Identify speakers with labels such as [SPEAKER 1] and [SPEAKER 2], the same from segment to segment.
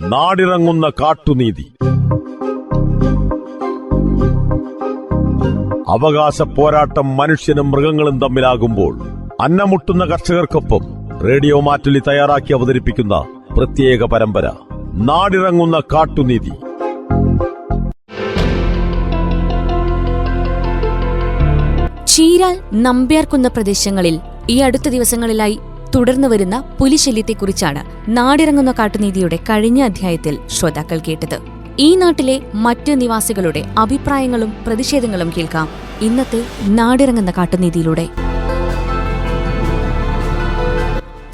[SPEAKER 1] നാടിറങ്ങുന്ന കാട്ടുനീതി. അവകാശ പോരാട്ടം മനുഷ്യനും മൃഗങ്ങളും തമ്മിലാകുമ്പോൾ അന്നമുട്ടുന്ന കർഷകർക്കൊപ്പം റേഡിയോ മാറ്റുലി തയ്യാറാക്കി അവതരിപ്പിക്കുന്ന പ്രത്യേക പരമ്പര നാടിറങ്ങുന്ന കാട്ടുനീതി.
[SPEAKER 2] ചീരാൽ നമ്പ്യാർക്കുന്ന പ്രദേശങ്ങളിൽ ഈ അടുത്ത ദിവസങ്ങളിലായി തുടർന്നു വരുന്ന പുലിശല്യത്തെക്കുറിച്ചാണ് നാടിറങ്ങുന്ന കാട്ടുനീതിയുടെ കഴിഞ്ഞ അധ്യായത്തിൽ ശ്രോതാക്കൾ കേട്ടത്. ഈ നാട്ടിലെ മറ്റ് നിവാസികളുടെ അഭിപ്രായങ്ങളും പ്രതിഷേധങ്ങളും കേൾക്കാം. ഇന്നത്തെ നാടിറങ്ങുന്ന കാട്ടുനീതിയിലൂടെ.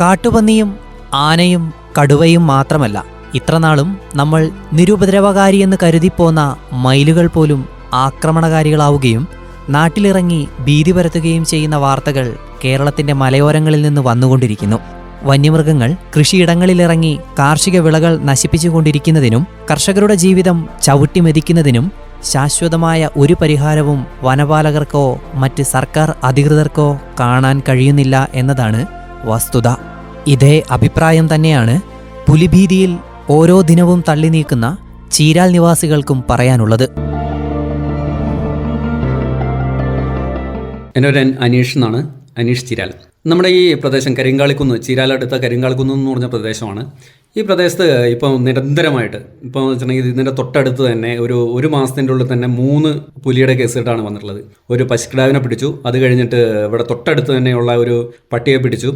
[SPEAKER 3] കാട്ടുപന്നിയും ആനയും കടുവയും മാത്രമല്ല ഇത്രനാളും നമ്മൾ നിരുപദ്രവകാരിയെന്ന് കരുതിപ്പോന്ന മയിലുകൾ പോലും ആക്രമണകാരികളാവുകയും നാട്ടിലിറങ്ങി ഭീതി പരത്തുകയും ചെയ്യുന്ന വാർത്തകൾ കേരളത്തിന്റെ മലയോരങ്ങളിൽ നിന്ന് വന്നുകൊണ്ടിരിക്കുന്നു. വന്യമൃഗങ്ങൾ കൃഷിയിടങ്ങളിലിറങ്ങി കാർഷിക വിളകൾ നശിപ്പിച്ചുകൊണ്ടിരിക്കുന്നതിനും കർഷകരുടെ ജീവിതം ചവിട്ടിമെതിക്കുന്നതിനും ശാശ്വതമായ ഒരു പരിഹാരവും വനപാലകർക്കോ മറ്റ് സർക്കാർ അധികൃതർക്കോ കാണാൻ കഴിയുന്നില്ല എന്നതാണ് വസ്തുത. ഇതേ അഭിപ്രായം തന്നെയാണ് പുലിഭീതിയിൽ ഓരോ ദിനവും തള്ളി നീക്കുന്ന ചീരാൽ നിവാസികൾക്കും പറയാനുള്ളത്.
[SPEAKER 4] എന്റെ ഒരു അനീഷ് എന്നാണ്. അനീഷ് ചിരാൽ നമ്മുടെ ഈ പ്രദേശം കരിങ്കാളിക്കുന്ന് ചീരാലടുത്ത കരിങ്കാളിക്കുന്ന് എന്ന് പറഞ്ഞ പ്രദേശമാണ്. ഈ പ്രദേശത്ത് ഇപ്പോൾ നിരന്തരമായിട്ട് ഇപ്പോൾ വെച്ചിട്ടുണ്ടെങ്കിൽ ഇതിന്റെ തൊട്ടടുത്ത് തന്നെ ഒരു ഒരു മാസത്തിന്റെ ഉള്ളിൽ തന്നെ മൂന്ന് പുലിയുടെ കേസുകെട്ടാണ് വന്നിട്ടുള്ളത്. ഒരു പശുക്കിടാവിനെ പിടിച്ചു അത് കഴിഞ്ഞിട്ട് ഇവിടെ തൊട്ടടുത്ത് തന്നെയുള്ള ഒരു പട്ടിയെ പിടിച്ചു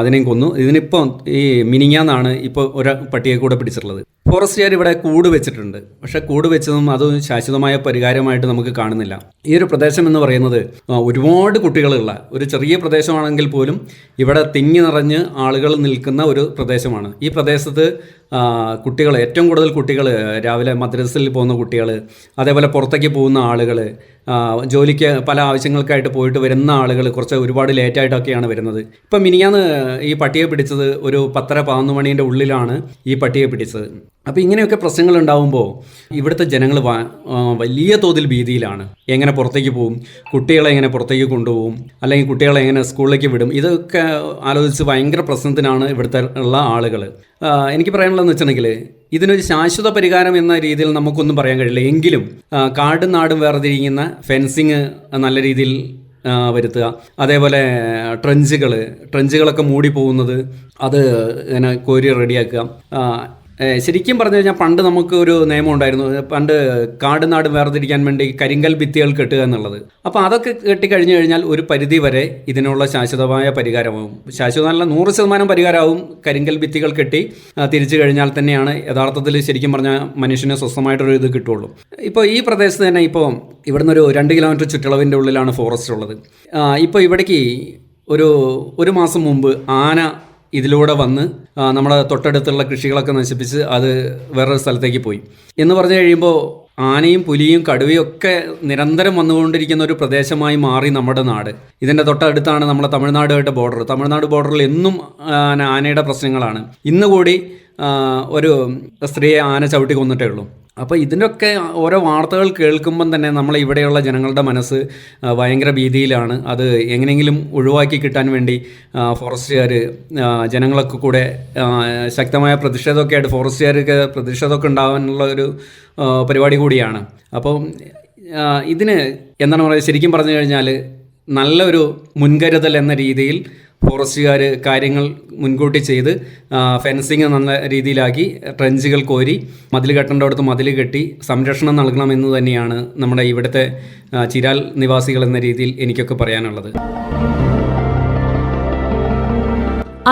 [SPEAKER 4] അതിനെയും കൊന്നു. ഇതിനിപ്പോൾ ഈ മിനിങ്ങാന്നാണ് ഇപ്പോൾ ഒരു പട്ടിയെ കൂടെ പിടിച്ചിട്ടുള്ളത്. ഫോറസ്റ്റുകാർ ഇവിടെ കൂട് വെച്ചിട്ടുണ്ട്. പക്ഷേ കൂട് വെച്ചതും അത് ശാശ്വതമായ പരിഹാരമായിട്ട് നമുക്ക് കാണുന്നില്ല. ഈ ഒരു പ്രദേശം എന്ന് പറയുന്നത് ഒരുപാട് കുട്ടികളുള്ള ഒരു ചെറിയ പ്രദേശമാണെങ്കിൽ പോലും ഇവിടെ തിങ്ങി നിറഞ്ഞ് ആളുകൾ നിൽക്കുന്ന ഒരു പ്രദേശമാണ്. ഈ പ്രദേശത്ത് കുട്ടികൾ ഏറ്റവും കൂടുതൽ കുട്ടികൾ രാവിലെ മദ്രസയിൽ പോകുന്ന കുട്ടികൾ അതേപോലെ പുറത്തേക്ക് പോകുന്ന ആളുകൾ ജോലിക്ക് പല ആവശ്യങ്ങൾക്കായിട്ട് പോയിട്ട് വരുന്ന ആളുകൾ കുറച്ച് ഒരുപാട് ലേറ്റായിട്ടൊക്കെയാണ് വരുന്നത്. ഇപ്പം മിനിയാന്ന് ഈ പട്ടിയെ പിടിച്ചത് ഒരു പത്തര പതിനൊന്ന് മണീന്റെ ഉള്ളിലാണ് ഈ പട്ടിയെ പിടിച്ചത്. അപ്പോൾ ഇങ്ങനെയൊക്കെ പ്രശ്നങ്ങൾ ഉണ്ടാകുമ്പോൾ ഇവിടുത്തെ ജനങ്ങൾ വലിയ തോതിൽ ഭീതിയിലാണ്. എങ്ങനെ പുറത്തേക്ക് പോകും കുട്ടികളെ എങ്ങനെ പുറത്തേക്ക് കൊണ്ടുപോകും അല്ലെങ്കിൽ കുട്ടികളെ എങ്ങനെ സ്കൂളിലേക്ക് വിടും? ഇതൊക്കെ ആലോചിച്ച് ഭയങ്കര പ്രശ്നത്തിനാണ് ഇവിടുത്തെ ഉള്ള ആളുകൾ എനിക്ക് പറയാനുള്ളതെന്ന് വെച്ചിട്ടുണ്ടെങ്കിൽ ഇതിനൊരു ശാശ്വത പരിഹാരം എന്ന രീതിയിൽ നമുക്കൊന്നും പറയാൻ കഴിയില്ല. എങ്കിലും കാടും നാടും വേർതിരിക്കുന്ന ഫെൻസിങ് നല്ല രീതിയിൽ വരുത്തുക. അതേപോലെ ട്രഞ്ചുകൾ ട്രഞ്ചുകളൊക്കെ മൂടി പോകുന്നത് അത് ഇങ്ങനെ കോരി റെഡിയാക്കുക. ശരിക്കും പറഞ്ഞു കഴിഞ്ഞാൽ പണ്ട് നമുക്ക് ഒരു നിയമം ഉണ്ടായിരുന്നു. പണ്ട് കാട് നാട് വേർതിരിക്കാൻ വേണ്ടി കരിങ്കൽ ഭിത്തികൾ കെട്ടുക എന്നുള്ളത്. അപ്പോൾ അതൊക്കെ കെട്ടിക്കഴിഞ്ഞു കഴിഞ്ഞാൽ ഒരു പരിധി വരെ ഇതിനുള്ള ശാശ്വതമായ പരിഹാരമാവും. ശാശ്വതമല്ല നൂറ് ശതമാനം പരിഹാരമാവും കരിങ്കൽ ഭിത്തികൾ കെട്ടി തിരിച്ചു കഴിഞ്ഞാൽ തന്നെയാണ് യഥാർത്ഥത്തിൽ ശരിക്കും പറഞ്ഞാൽ മനുഷ്യന് സ്വസ്ഥമായിട്ടൊരു ഇത് കിട്ടുള്ളൂ ഇപ്പോൾ ഈ പ്രദേശത്ത് തന്നെ ഇപ്പോൾ ഇവിടുന്ന് ഒരു രണ്ട് കിലോമീറ്റർ ചുറ്റളവിന്റെ ഉള്ളിലാണ് ഫോറസ്റ്റ് ഉള്ളത്. ഇപ്പോൾ ഇവിടേക്ക് ഒരു ഒരു മാസം മുമ്പ് ആന ഇതിലൂടെ വന്ന് നമ്മുടെ തൊട്ടടുത്തുള്ള കൃഷികളൊക്കെ നശിപ്പിച്ച് അത് വേറൊരു സ്ഥലത്തേക്ക് പോയി. എന്ന് പറഞ്ഞു കഴിയുമ്പോൾ ആനയും പുലിയും കടുവയും ഒക്കെ നിരന്തരം വന്നുകൊണ്ടിരിക്കുന്ന ഒരു പ്രദേശമായി മാറി നമ്മുടെ നാട്. ഇതിന്റെ തൊട്ടടുത്താണ് നമ്മുടെ തമിഴ്നാടുമായിട്ട് ബോർഡർ തമിഴ്നാട് ബോർഡറിൽ എന്നും ആനയുടെ പ്രശ്നങ്ങളാണ്. ഇന്നുകൂടി ഒരു സ്ത്രീയെ ആന ചവിട്ടി കൊന്നിട്ടേ ഉള്ളൂ. അപ്പോൾ ഇതിനൊക്കെ ഓരോ വാർത്തകൾ കേൾക്കുമ്പം തന്നെ നമ്മളെ ഇവിടെയുള്ള ജനങ്ങളുടെ മനസ്സ് ഭയങ്കര ഭീതിയിലാണ്. അത് എങ്ങനെയെങ്കിലും ഒഴിവാക്കി കിട്ടാൻ വേണ്ടി ഫോറസ്റ്റുകാർ ജനങ്ങളൊക്കെ കൂടെ ശക്തമായ പ്രതിഷേധമൊക്കെ ആയിട്ട് ഫോറസ്റ്റുകാർക്ക് പ്രതിഷേധമൊക്കെ ഉണ്ടാകാനുള്ള ഒരു പരിപാടി കൂടിയാണ്. അപ്പോൾ ഇതിന് എന്താണ് പറയുക? ശരിക്കും പറഞ്ഞു കഴിഞ്ഞാൽ നല്ലൊരു മുൻകരുതൽ എന്ന രീതിയിൽ ഫോറസ്റ്റുകാർ കാര്യങ്ങൾ മുൻകൂട്ടി ചെയ്ത് ഫെൻസിങ് നല്ല രീതിയിലാക്കി ട്രെഞ്ചുകൾ കോരി മതിൽ കെട്ടേണ്ടടുത്ത് മതിൽ കെട്ടി സംരക്ഷണം നൽകണമെന്ന് തന്നെയാണ് നമ്മുടെ ഇവിടുത്തെ ചിരാൽ നിവാസികൾ എന്ന രീതിയിൽ എനിക്കൊക്കെ പറയാനുള്ളത്.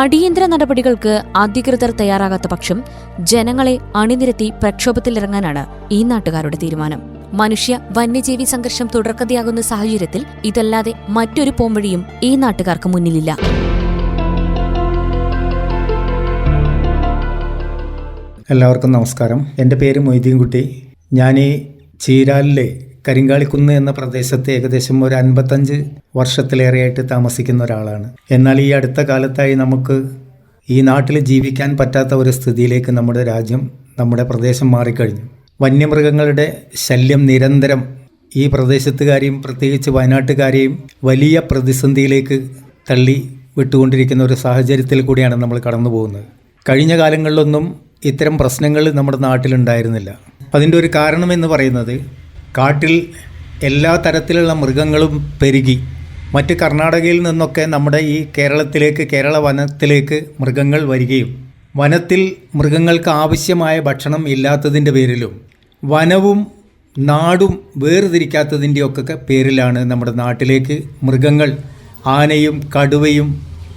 [SPEAKER 2] അടിയന്തര നടപടികൾക്ക് അധികൃതർ തയ്യാറാകാത്ത പക്ഷം ജനങ്ങളെ അണിനിരത്തി പ്രക്ഷോഭത്തിലിറങ്ങാനാണ് ഈ നാട്ടുകാരുടെ തീരുമാനം. മനുഷ്യ വന്യജീവി സംഘർഷം തുടർക്കഥയാകുന്ന സാഹചര്യത്തിൽ ഇതല്ലാതെ മറ്റൊരു പോംവഴിയും ഈ നാട്ടുകാർക്ക് മുന്നിലില്ല.
[SPEAKER 5] എല്ലാവർക്കും നമസ്കാരം. എന്റെ പേര് മൊയ്തീൻകുട്ടി. ഞാൻ ഈ ചീരാലിലെ കരിങ്കാളിക്കുന്ന് എന്ന പ്രദേശത്ത് ഏകദേശം ഒരു അൻപത്തഞ്ച് വർഷത്തിലേറെയായിട്ട് താമസിക്കുന്ന ഒരാളാണ്. എന്നാൽ ഈ അടുത്ത കാലത്തായി നമുക്ക് ഈ നാട്ടിൽ ജീവിക്കാൻ പറ്റാത്ത ഒരു സ്ഥിതിയിലേക്ക് നമ്മുടെ രാജ്യം നമ്മുടെ പ്രദേശം മാറിക്കഴിഞ്ഞു. വന്യമൃഗങ്ങളുടെ ശല്യം നിരന്തരം ഈ പ്രദേശത്തുകാരെയും പ്രത്യേകിച്ച് വയനാട്ടുകാരെയും വലിയ പ്രതിസന്ധിയിലേക്ക് തള്ളി വിട്ടുകൊണ്ടിരിക്കുന്ന ഒരു സാഹചര്യത്തിൽ കൂടിയാണ് നമ്മൾ കടന്നു പോകുന്നത്. കഴിഞ്ഞ കാലങ്ങളിലൊന്നും ഇത്തരം പ്രശ്നങ്ങൾ നമ്മുടെ നാട്ടിലുണ്ടായിരുന്നില്ല. അതിന്റെ ഒരു കാരണമെന്ന് പറയുന്നത് കാട്ടിൽ എല്ലാ തരത്തിലുള്ള മൃഗങ്ങളും പെരുകി. മറ്റ് കർണാടകയിൽ നിന്നൊക്കെ നമ്മുടെ ഈ കേരളത്തിലേക്ക് കേരള വനത്തിലേക്ക് മൃഗങ്ങൾ വരികയും. വനത്തിൽ മൃഗങ്ങൾക്ക് ആവശ്യമായ ഭക്ഷണം ഇല്ലാത്തതിന്റെ പേരിലും വനവും നാടും വേർതിരിക്കാത്തതിന്റെയൊക്കെ പേരിലാണ് നമ്മുടെ നാട്ടിലേക്ക് മൃഗങ്ങൾ ആനയും കടുവയും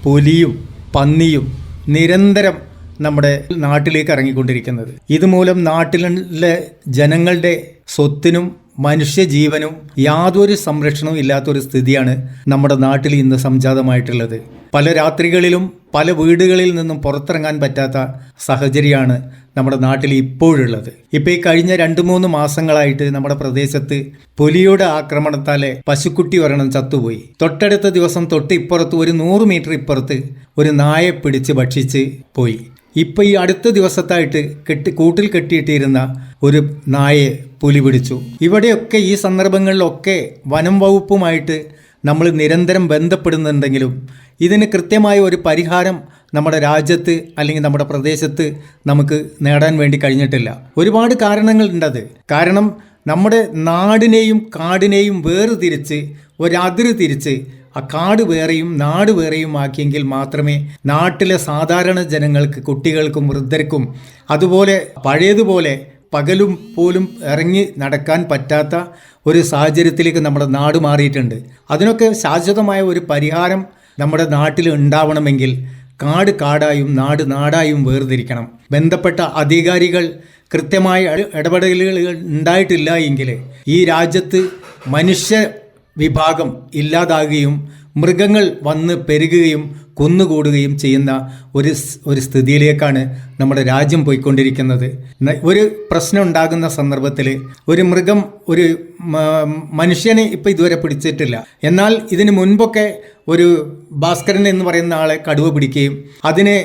[SPEAKER 5] പുലിയും പന്നിയും നിരന്തരം നമ്മുടെ നാട്ടിലേക്ക് ഇറങ്ങിക്കൊണ്ടിരിക്കുന്നത്. ഇതുമൂലം നാട്ടിലെ ജനങ്ങളുടെ സ്വത്തിനും മനുഷ്യജീവനും യാതൊരു സംരക്ഷണവും ഇല്ലാത്തൊരു സ്ഥിതിയാണ് നമ്മുടെ നാട്ടിൽ ഇന്ന് സംജാതമായിട്ടുള്ളത്. പല രാത്രികളിലും പല വീടുകളിൽ നിന്നും പുറത്തിറങ്ങാൻ പറ്റാത്ത സാഹചര്യമാണ് നമ്മുടെ നാട്ടിൽ ഇപ്പോഴുള്ളത്. ഇപ്പോൾ ഈ കഴിഞ്ഞ രണ്ട് മൂന്ന് മാസങ്ങളായിട്ട് നമ്മുടെ പ്രദേശത്ത് പുലിയുടെ ആക്രമണത്താലെ പശുക്കുട്ടി ഒരെണ്ണം ചത്തുപോയി. തൊട്ടടുത്ത ദിവസം തൊട്ട് ഇപ്പുറത്ത് ഒരു നൂറ് മീറ്റർ ഇപ്പുറത്ത് ഒരു നായെ പിടിച്ച് ഭക്ഷിച്ച് പോയി. ഇപ്പം ഈ അടുത്ത ദിവസത്തായിട്ട് കെട്ടി കൂട്ടിൽ കെട്ടിയിട്ടിരുന്ന ഒരു നായെ പുലി പിടിച്ചു. ഇവിടെയൊക്കെ ഈ സന്ദർഭങ്ങളിലൊക്കെ വനം വകുപ്പുമായിട്ട് നമ്മൾ നിരന്തരം ബന്ധപ്പെടുന്നുണ്ടെങ്കിലും ഇതിന് കൃത്യമായ ഒരു പരിഹാരം നമ്മുടെ രാജ്യത്ത് അല്ലെങ്കിൽ നമ്മുടെ പ്രദേശത്ത് നമുക്ക് നേടാൻ വേണ്ടി കഴിഞ്ഞിട്ടില്ല. ഒരുപാട് കാരണങ്ങളുണ്ടത് കാരണം നമ്മുടെ നാടിനെയും കാടിനെയും വേർതിരിച്ച് ഒരതിര് തിരിച്ച് ആ കാട് വേറെയും നാട് വേറെയും ആക്കിയെങ്കിൽ മാത്രമേ നാട്ടിലെ സാധാരണ ജനങ്ങൾക്ക് കുട്ടികൾക്കും വൃദ്ധർക്കും അതുപോലെ പഴയതുപോലെ പകലും പോലും ഇറങ്ങി നടക്കാൻ പറ്റാത്ത ഒരു സാഹചര്യത്തിലേക്ക് നമ്മുടെ നാട് മാറിയിട്ടുണ്ട്. അതിനൊക്കെ ശാശ്വതമായ ഒരു പരിഹാരം നമ്മുടെ നാട്ടിൽ ഉണ്ടാവണമെങ്കിൽ കാട് കാടായും നാട് നാടായും വേർതിരിക്കണം. ബന്ധപ്പെട്ട അധികാരികൾ കൃത്യമായ ഇടപെടലുകൾ ഉണ്ടായിട്ടില്ല എങ്കിൽ ഈ രാജ്യത്ത് മനുഷ്യ വിഭാഗം ഇല്ലാതാകുകയും മൃഗങ്ങൾ വന്ന് പെരുകുകയും കുന്നുകൂടുകയും ചെയ്യുന്ന ഒരു ഒരു സ്ഥിതിയിലേക്കാണ് നമ്മുടെ രാജ്യം പോയിക്കൊണ്ടിരിക്കുന്നത്. ഒരു പ്രശ്നം ഉണ്ടാകുന്ന സന്ദർഭത്തിൽ ഒരു മൃഗം ഒരു മനുഷ്യനെ ഇപ്പം ഇതുവരെ പിടിച്ചിട്ടില്ല. എന്നാൽ ഇതിന് മുൻപൊക്കെ ഒരു ഭാസ്കരൻ എന്ന് പറയുന്ന ആളെ കടുവ പിടിക്കുകയും അതിനെ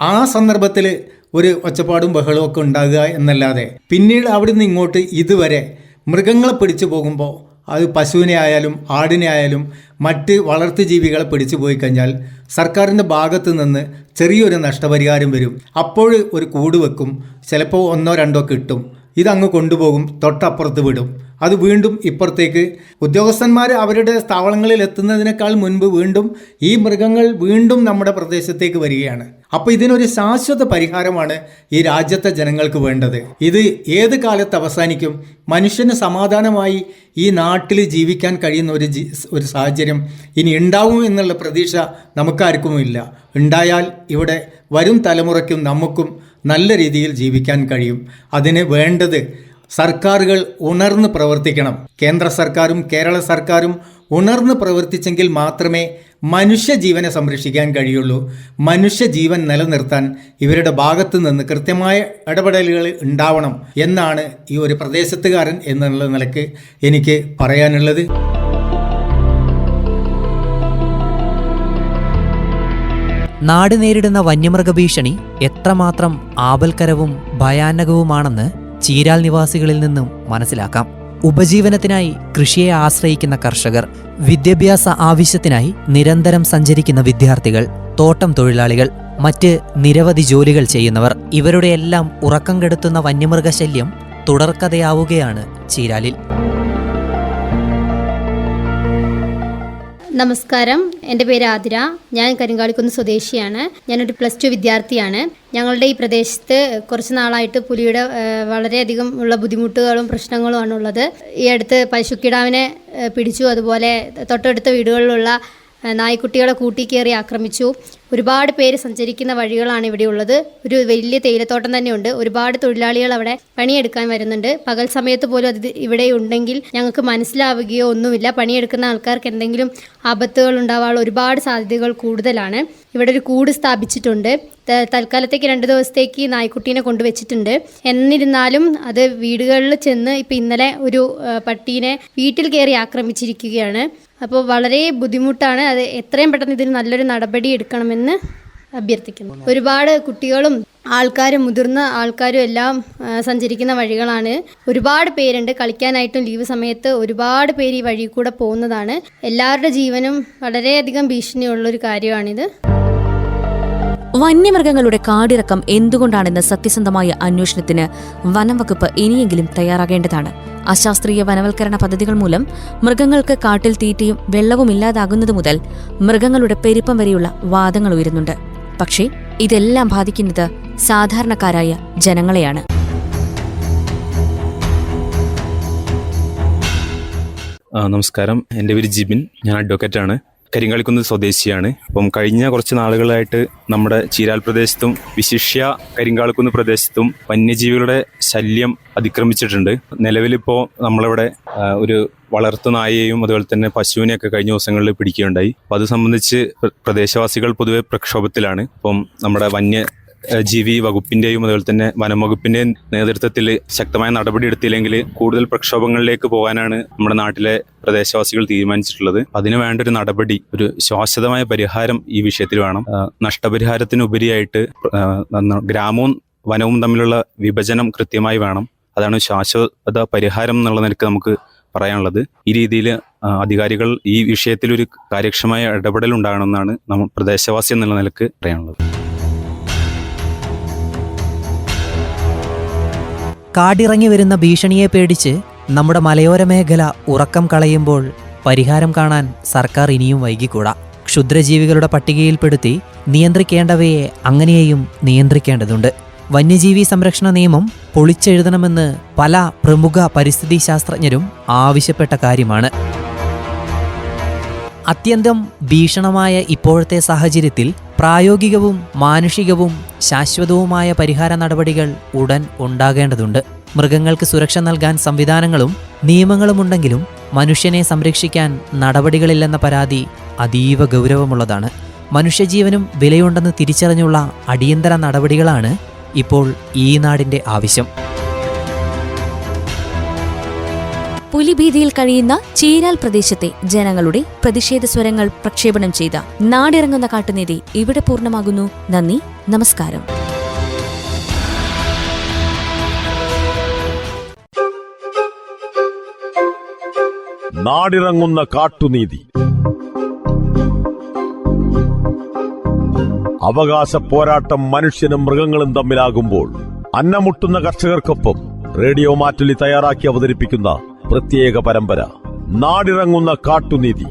[SPEAKER 5] ആ സന്ദർഭത്തിൽ ഒരു ഒച്ചപ്പാടും ബഹളവും ഒക്കെ ഉണ്ടാകുക എന്നല്ലാതെ പിന്നീട് അവിടുന്ന് ഇങ്ങോട്ട് ഇതുവരെ മൃഗങ്ങളെ പിടിച്ചു പോകുമ്പോൾ അത് പശുവിനെ ആയാലും ആടിനെ ആയാലും മറ്റ് വളർത്തു ജീവികളെ പിടിച്ചു പോയി കഴിഞ്ഞാൽ സർക്കാരിന്റെ ഭാഗത്ത് നിന്ന് ചെറിയൊരു നഷ്ടപരിഹാരം വരും. അപ്പോൾ ഒരു കൂട് വെക്കും. ചിലപ്പോൾ ഒന്നോ രണ്ടോ കിട്ടും. ഇതങ്ങ് കൊണ്ടുപോകും. തൊട്ടപ്പുറത്ത് വിടും. അത് വീണ്ടും ഇപ്പുറത്തേക്ക്. ഉദ്യോഗസ്ഥന്മാർ അവരുടെ സ്ഥാപനങ്ങളിൽ എത്തുന്നതിനേക്കാൾ മുൻപ് വീണ്ടും ഈ മൃഗങ്ങൾ വീണ്ടും നമ്മുടെ പ്രദേശത്തേക്ക് വരികയാണ്. അപ്പോൾ ഇതിനൊരു ശാശ്വത പരിഹാരമാണ് ഈ രാജ്യത്തെ ജനങ്ങൾക്ക് വേണ്ടത്. ഇത് ഏത് കാലത്ത് അവസാനിക്കും? മനുഷ്യന് സമാധാനമായി ഈ നാട്ടിൽ ജീവിക്കാൻ കഴിയുന്ന ഒരു ഒരു സാഹചര്യം ഇനി ഉണ്ടാവും എന്നുള്ള പ്രതീക്ഷ നമുക്കാർക്കുമില്ല ഉണ്ടായാൽ ഇവിടെ വരും തലമുറയ്ക്കും നമുക്കും നല്ല രീതിയിൽ ജീവിക്കാൻ കഴിയും. അതിന് വേണ്ടത് സർക്കാരുകൾ ഉണർന്ന് പ്രവർത്തിക്കണം. കേന്ദ്ര സർക്കാരും കേരള സർക്കാരും ഉണർന്ന് പ്രവർത്തിച്ചെങ്കിൽ മാത്രമേ മനുഷ്യജീവനെ സംരക്ഷിക്കാൻ കഴിയുള്ളൂ. മനുഷ്യജീവൻ നിലനിർത്താൻ ഇവരുടെ ഭാഗത്തു നിന്ന് കൃത്യമായ ഇടപെടലുകൾ ഉണ്ടാവണം എന്നാണ് ഈ ഒരു പ്രദേശത്തുകാരൻ എന്നുള്ള നിലയ്ക്ക് എനിക്ക് പറയാനുള്ളത്.
[SPEAKER 3] നാട് നേരിടുന്ന വന്യമൃഗ ഭീഷണി എത്രമാത്രം ആപൽക്കരവും ഭയാനകവുമാണെന്ന് ചീരാൽ നിവാസികളിൽ നിന്നും മനസ്സിലാക്കാം. ഉപജീവനത്തിനായി കൃഷിയെ ആശ്രയിക്കുന്ന കർഷകർ വിദ്യാഭ്യാസ ആവശ്യത്തിനായി നിരന്തരം സഞ്ചരിക്കുന്ന വിദ്യാർത്ഥികൾ തോട്ടം തൊഴിലാളികൾ മറ്റ് നിരവധി ജോലികൾ ചെയ്യുന്നവർ. ഇവരുടെയെല്ലാം ഉറക്കം കെടുത്തുന്ന വന്യമൃഗശല്യം തുടർക്കഥയാവുകയാണ് ചീരാലിൽ.
[SPEAKER 6] നമസ്കാരം. എന്റെ പേര് ആതിര. ഞാൻ കരിങ്കാളിക്കുന്ന് സ്വദേശിയാണ്. ഞാനൊരു പ്ലസ് ടു വിദ്യാർത്ഥിയാണ്. ഞങ്ങളുടെ ഈ പ്രദേശത്ത് കുറച്ച് നാളായിട്ട് പുലിയുടെ വളരെയധികം ഉള്ള ബുദ്ധിമുട്ടുകളും പ്രശ്നങ്ങളുമാണ് ഉള്ളത് ഈ അടുത്ത് പശുക്കിടാവിനെ പിടിച്ചു. അതുപോലെ തൊട്ടടുത്ത വീടുകളിലുള്ള നായ്ക്കുട്ടികളെ നായ്ക്കുട്ടികളെ കൂട്ടിക്കേറി ആക്രമിച്ചു. ഒരുപാട് പേര് സഞ്ചരിക്കുന്ന വഴികളാണ് ഇവിടെ ഉള്ളത്. ഒരു വലിയ തേയിലത്തോട്ടം തന്നെയുണ്ട്. ഒരുപാട് തൊഴിലാളികൾ അവിടെ പണിയെടുക്കാൻ വരുന്നുണ്ട്. പകൽ സമയത്ത് പോലും അത് ഇവിടെ ഉണ്ടെങ്കിൽ ഞങ്ങൾക്ക് മനസ്സിലാവുകയോ ഒന്നുമില്ല. പണിയെടുക്കുന്ന ആൾക്കാർക്ക് എന്തെങ്കിലും ആപത്തുകൾ ഉണ്ടാവാനുള്ള ഒരുപാട് സാധ്യതകൾ കൂടുതലാണ്. ഇവിടെ ഒരു കൂട് സ്ഥാപിച്ചിട്ടുണ്ട്. തൽക്കാലത്തേക്ക് രണ്ട് ദിവസത്തേക്ക് നായ്ക്കുട്ടീനെ കൊണ്ടുവച്ചിട്ടുണ്ട്. എന്നിരുന്നാലും അത് വീടുകളിൽ ചെന്ന് ഇപ്പം ഇന്നലെ ഒരു പട്ടീനെ വീട്ടിൽ കയറി ആക്രമിച്ചിരിക്കുകയാണ്. അപ്പോൾ വളരെ ബുദ്ധിമുട്ടാണ് അത് എത്രയും പെട്ടെന്ന് ഇതിന് നല്ലൊരു നടപടി എടുക്കണമെന്ന് അഭ്യർത്ഥിക്കുന്നു. ഒരുപാട് കുട്ടികളും ആൾക്കാരും മുതിർന്ന ആൾക്കാരും എല്ലാം സഞ്ചരിക്കുന്ന വഴികളാണ്. ഒരുപാട് പേരുണ്ട്. കളിക്കാനായിട്ടും ലീവ് സമയത്ത് ഒരുപാട് പേര് ഈ വഴി കൂടെ പോകുന്നതാണ്. എല്ലാവരുടെ ജീവനും വളരെയധികം ഭീഷണിയുള്ളൊരു കാര്യമാണിത്.
[SPEAKER 2] വന്യമൃഗങ്ങളുടെ കാടിറക്കം എന്തുകൊണ്ടാണെന്ന സത്യസന്ധമായ അന്വേഷണത്തിന് വനം വകുപ്പ് ഇനിയെങ്കിലും തയ്യാറാകേണ്ടതാണ്. അശാസ്ത്രീയ വനവൽക്കരണ പദ്ധതികൾ മൂലം മൃഗങ്ങൾക്ക് കാട്ടിൽ തീറ്റയും വെള്ളവും ഇല്ലാതാകുന്നത് മുതൽ മൃഗങ്ങളുടെ പെരുപ്പം വരെയുള്ള വാദങ്ങൾ ഉയരുന്നുണ്ട്. പക്ഷേ ഇതെല്ലാം ബാധിക്കുന്നത് സാധാരണക്കാരായ ജനങ്ങളെയാണ്.
[SPEAKER 7] നമസ്കാരം. എന്റെ പേര് ജിബിൻ. ഞാൻ അഡ്വക്കേറ്റ് ആണ്. കരിങ്കാളിക്കുന്ന് സ്വദേശിയാണ്. അപ്പം കഴിഞ്ഞ കുറച്ച് നാളുകളായിട്ട് നമ്മുടെ ചീരാൽ പ്രദേശത്തും വിശിഷ്യ കരിങ്കാളിക്കുന്ന് പ്രദേശത്തും വന്യജീവികളുടെ ശല്യം അതിക്രമിച്ചിട്ടുണ്ട്. നിലവിലിപ്പോൾ നമ്മളിവിടെ ഒരു വളർത്തു നായയെയും അതുപോലെ തന്നെ പശുവിനെയൊക്കെ കഴിഞ്ഞ ദിവസങ്ങളിൽ പിടിക്കുകയുണ്ടായി. അപ്പോൾ അത് സംബന്ധിച്ച് പ്രദേശവാസികൾ പൊതുവെ പ്രക്ഷോഭത്തിലാണ്. അപ്പം നമ്മുടെ വന്യ ജീവി വകുപ്പിന്റെയും അതുപോലെ തന്നെ വനം വകുപ്പിന്റെയും നേതൃത്വത്തിൽ ശക്തമായ നടപടി എടുത്തില്ലെങ്കിൽ കൂടുതൽ പ്രക്ഷോഭങ്ങളിലേക്ക് പോകാനാണ് നമ്മുടെ നാട്ടിലെ പ്രദേശവാസികൾ തീരുമാനിച്ചിട്ടുള്ളത്. അതിനു വേണ്ട ഒരു നടപടി ഒരു ശാശ്വതമായ പരിഹാരം ഈ വിഷയത്തിൽ വേണം. നഷ്ടപരിഹാരത്തിനുപരിയായിട്ട് ഗ്രാമവും വനവും തമ്മിലുള്ള വിഭജനം കൃത്യമായി വേണം. അതാണ് ശാശ്വത പരിഹാരം എന്നുള്ള നിലയ്ക്ക് നമുക്ക് പറയാനുള്ളത്. ഈ രീതിയിൽ അധികാരികൾ ഈ വിഷയത്തിൽ ഒരു കാര്യക്ഷമമായ ഇടപെടൽ ഉണ്ടാകണമെന്നാണ് നമ്മൾ പ്രദേശവാസി എന്നുള്ള നിലയ്ക്ക് പറയാനുള്ളത്.
[SPEAKER 3] കാടിറങ്ങി വരുന്ന ഭീഷണിയെ പേടിച്ച് നമ്മുടെ മലയോര മേഖല ഉറക്കം കളയുമ്പോൾ പരിഹാരം കാണാൻ സർക്കാർ ഇനിയും വൈകിക്കൂടാ. ക്ഷുദ്രജീവികളുടെ പട്ടികയിൽപ്പെടുത്തി നിയന്ത്രിക്കേണ്ടവയെ അങ്ങനെയും നിയന്ത്രിക്കേണ്ടതുണ്ട്. വന്യജീവി സംരക്ഷണ നിയമം പൊളിച്ചെഴുതണമെന്ന് പല പ്രമുഖ പരിസ്ഥിതി ശാസ്ത്രജ്ഞരും ആവശ്യപ്പെട്ട കാര്യമാണ്. അത്യന്തം ഭീഷണമായ ഇപ്പോഴത്തെ സാഹചര്യത്തിൽ പ്രായോഗികവും മാനുഷികവും ശാശ്വതവുമായ പരിഹാര നടപടികൾ ഉടൻ ഉണ്ടാകേണ്ടതുണ്ട്. മൃഗങ്ങൾക്ക് സുരക്ഷ നൽകാൻ സംവിധാനങ്ങളും നിയമങ്ങളുമുണ്ടെങ്കിലും മനുഷ്യനെ സംരക്ഷിക്കാൻ നടപടികളില്ലെന്ന പരാതി അതീവ ഗൗരവമുള്ളതാണ്. മനുഷ്യജീവനും വിലയുണ്ടെന്ന് തിരിച്ചറിഞ്ഞുള്ള അടിയന്തര നടപടികളാണ് ഇപ്പോൾ ഈ നാടിന്റെ ആവശ്യം.
[SPEAKER 2] പുലിഭീതിയിൽ കഴിയുന്ന ചീരാൽ പ്രദേശത്തെ ജനങ്ങളുടെ പ്രതിഷേധ സ്വരങ്ങൾ പ്രക്ഷേപണം ചെയ്ത നാടിറങ്ങുന്ന കാട്ടുനീതി ഇവിടെ പൂർണമാകുന്നു. നന്ദി നമസ്കാരം.
[SPEAKER 1] നാടിറങ്ങുന്ന കാട്ടുനീതി. അവകാശ പോരാട്ടം മനുഷ്യനും മൃഗങ്ങളും തമ്മിലാകുമ്പോൾ അന്നമുട്ടുന്ന കർഷകർക്കൊപ്പം റേഡിയോ മാറ്റുലി തയ്യാറാക്കി അവതരിപ്പിക്കുന്ന പ്രത്യേക പരമ്പര. നാടിറങ്ങുന്ന കാട്ടുനീതി.